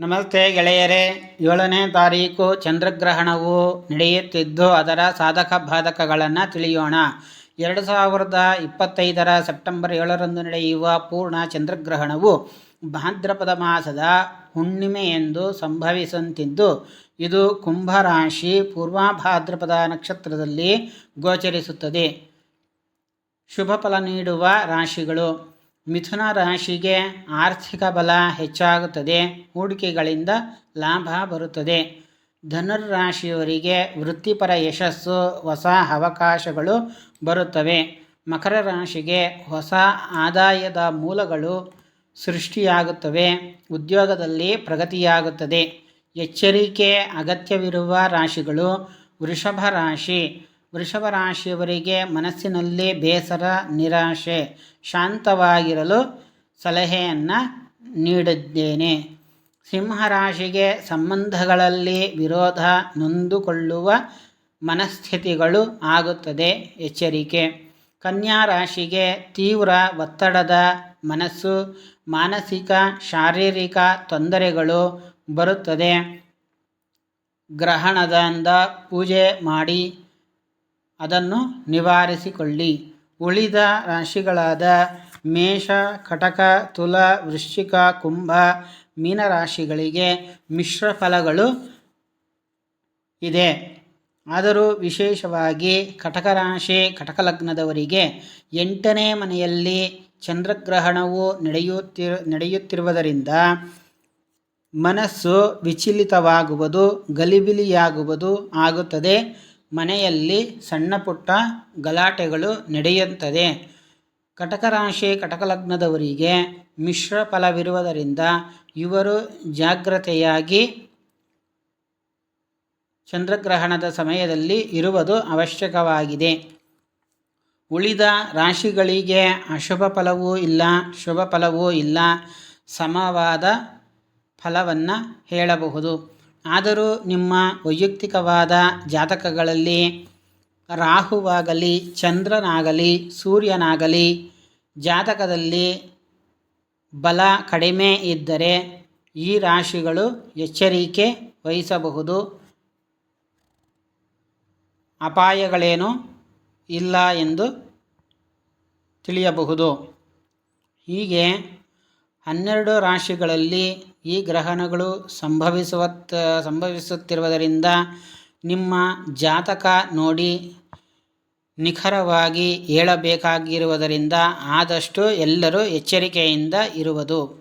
ನಮಸ್ತೆ ಗೆಳೆಯರೇ, ಏಳನೇ ತಾರೀಕು ಚಂದ್ರಗ್ರಹಣವು ನಡೆಯುತ್ತಿದ್ದು, ಅದರ ಸಾಧಕ ಬಾಧಕಗಳನ್ನು ತಿಳಿಯೋಣ. ಎರಡು ಸಾವಿರದ ಇಪ್ಪತ್ತೈದರ ಸೆಪ್ಟೆಂಬರ್ ಏಳರಂದು ನಡೆಯುವ ಪೂರ್ಣ ಚಂದ್ರಗ್ರಹಣವು ಭಾದ್ರಪದ ಮಾಸದ ಹುಣ್ಣಿಮೆಯೆಂದು ಸಂಭವಿಸುತ್ತಿದ್ದು ಇದು ಕುಂಭರಾಶಿ ಪೂರ್ವಭಾದ್ರಪದ ನಕ್ಷತ್ರದಲ್ಲಿ ಗೋಚರಿಸುತ್ತದೆ. ಶುಭ ಫಲ ನೀಡುವ ರಾಶಿಗಳು. ಮಿಥುನ ರಾಶಿಗೆ ಆರ್ಥಿಕ ಬಲ ಹೆಚ್ಚಾಗುತ್ತದೆ. ಹೂಡಿಕೆಗಳಿಂದ ಲಾಭ ಬರುತ್ತದೆ. ಧನುರ್ ರಾಶಿಯವರಿಗೆ ವೃತ್ತಿಪರ ಯಶಸ್ಸು, ಹೊಸ ಅವಕಾಶಗಳು ಬರುತ್ತವೆ. ಮಕರ ರಾಶಿಗೆ ಹೊಸ ಆದಾಯದ ಮೂಲಗಳು ಸೃಷ್ಟಿಯಾಗುತ್ತವೆ. ಉದ್ಯೋಗದಲ್ಲಿ ಪ್ರಗತಿಯಾಗುತ್ತದೆ. ಎಚ್ಚರಿಕೆ, ಅಗತ್ಯವಿರುವ ರಾಶಿಗಳು ವೃಷಭ ರಾಶಿ. ವೃಷಭ ರಾಶಿಯವರಿಗೆ ಮನಸ್ಸಿನಲ್ಲಿ ಬೇಸರ, ನಿರಾಶೆ, ಶಾಂತವಾಗಿರಲು ಸಲಹೆಯನ್ನು ನೀಡಿದ್ದೇನೆ. ಸಿಂಹರಾಶಿಗೆ ಸಂಬಂಧಗಳಲ್ಲಿ ವಿರೋಧ ನೊಂದುಕೊಳ್ಳುವ ಮನಸ್ಥಿತಿಗಳು ಆಗುತ್ತದೆ. ಎಚ್ಚರಿಕೆ. ಕನ್ಯಾ ರಾಶಿಗೆ ತೀವ್ರ ಒತ್ತಡದ ಮನಸ್ಸು, ಮಾನಸಿಕ, ಶಾರೀರಿಕ ತೊಂದರೆಗಳು ಬರುತ್ತದೆ. ಗ್ರಹಣದಿಂದ ಪೂಜೆ ಮಾಡಿ ಅದನ್ನು ನಿವಾರಿಸಿಕೊಳ್ಳಿ. ಉಳಿದ ರಾಶಿಗಳಾದ ಮೇಷ, ಕಟಕ, ತುಲ, ವೃಶ್ಚಿಕ, ಕುಂಭ, ಮೀನರಾಶಿಗಳಿಗೆ ಮಿಶ್ರ ಫಲಗಳು ಇದೆ. ಆದರೂ ವಿಶೇಷವಾಗಿ ಕಟಕ ರಾಶಿ, ಕಟಕ ಲಗ್ನದವರಿಗೆ ಎಂಟನೇ ಮನೆಯಲ್ಲಿ ಚಂದ್ರಗ್ರಹಣವು ನಡೆಯುತ್ತಿರು ನಡೆಯುತ್ತಿರುವುದರಿಂದ ಮನಸ್ಸು ವಿಚಲಿತವಾಗುವುದು, ಗಲಿಬಿಲಿಯಾಗುವುದು ಆಗುತ್ತದೆ. ಮನೆಯಲ್ಲಿ ಸಣ್ಣ ಪುಟ್ಟ ಗಲಾಟೆಗಳು ನಡೆಯುತ್ತದೆ. ಕಟಕ ರಾಶಿ ಕಟಕ ಮಿಶ್ರ ಫಲವಿರುವುದರಿಂದ ಇವರು ಜಾಗ್ರತೆಯಾಗಿ ಚಂದ್ರಗ್ರಹಣದ ಸಮಯದಲ್ಲಿ ಇರುವುದು ಅವಶ್ಯಕವಾಗಿದೆ. ಉಳಿದ ರಾಶಿಗಳಿಗೆ ಅಶುಭ ಫಲವೂ ಇಲ್ಲ, ಶುಭ ಫಲವೂ ಇಲ್ಲ. ಸಮವಾದ ಫಲವನ್ನು ಹೇಳಬಹುದು. ಆದರೂ ನಿಮ್ಮ ವೈಯಕ್ತಿಕವಾದ ಜಾತಕಗಳಲ್ಲಿ ರಾಹುವಾಗಲಿ, ಚಂದ್ರನಾಗಲಿ, ಸೂರ್ಯನಾಗಲಿ, ಜಾತಕದಲ್ಲಿ ಬಲ ಕಡಿಮೆ ಇದ್ದರೆ ಈ ರಾಶಿಗಳು ಎಚ್ಚರಿಕೆ ವಹಿಸಬಹುದು. ಅಪಾಯಗಳೇನು ಇಲ್ಲ ಎಂದು ತಿಳಿಯಬಹುದು. ಹೀಗೆ ಹನ್ನೆರಡು ರಾಶಿಗಳಲ್ಲಿ ಈ ಗ್ರಹಣಗಳು ಸಂಭವಿಸುವ ಸಂಭವಿಸುತ್ತಿರುವುದರಿಂದ ನಿಮ್ಮ ಜಾತಕ ನೋಡಿ ನಿಖರವಾಗಿ ಹೇಳಬೇಕಾಗಿರುವುದರಿಂದ ಆದಷ್ಟು ಎಲ್ಲರೂ ಎಚ್ಚರಿಕೆಯಿಂದ ಇರುವುದು.